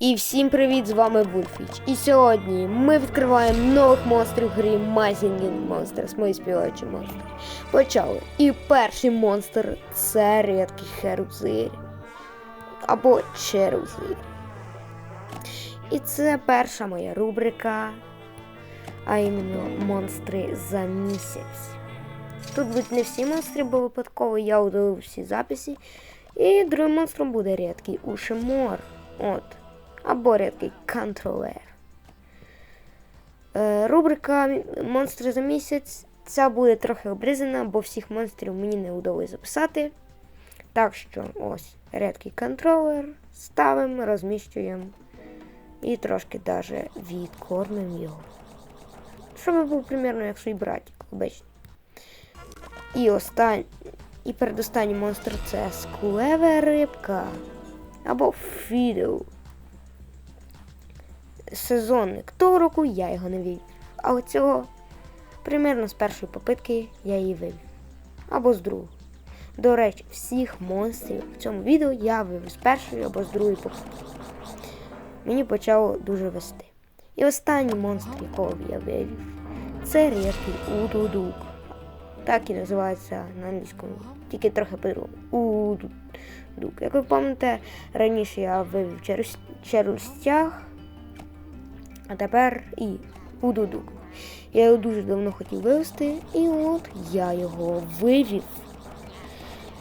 І всім привіт! З вами Вульфіч. І сьогодні ми відкриваємо нових монстрів в грі Mazing Monsters, мої співаючі монстри. Почали. І перший монстр це рідкий херузир. Або черузир. І це перша моя рубрика, а іменно монстри за місяць. Тут будуть не всі монстри, бо випадково я удалив всі записи. І другим монстром буде рідкий ушемор. От. Або рідкий контролер. Е, рубрика «Мі- Монстри за місяць. Ця буде трохи обрізана, бо всіх монстрів мені не вдалося записати. Так що ось рідкий контролер. Ставимо, розміщуємо. І трошки даже відкормимо його. Щоб був примерно як свій братик, обичний. І останній. І передостанній монстр це скулева рибка. Або Фідл. Сезонник. Того року я його не вивів. А от цього примерно з першої попитки я її вивів. Або з другої. До речі, всіх монстрів в цьому відео я вивів з першої або з другої попитки. Мені почало дуже вести. І останній монстр, якого я вивів, це рідкий Удудук. Так і називається на англійському. Тільки трохи по-другому. Удудук. Як ви пам'ятаєте, раніше я вивів через черустяг, а тепер і удуду. Я його дуже давно хотів вивести, і от я його вивів.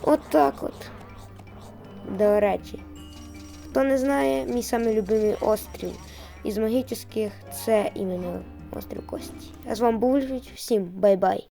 От так от. До речі, хто не знає, мій самий любимий острів із магічних це іменно острів Кості. А з вами був Львів, Всім бай-бай.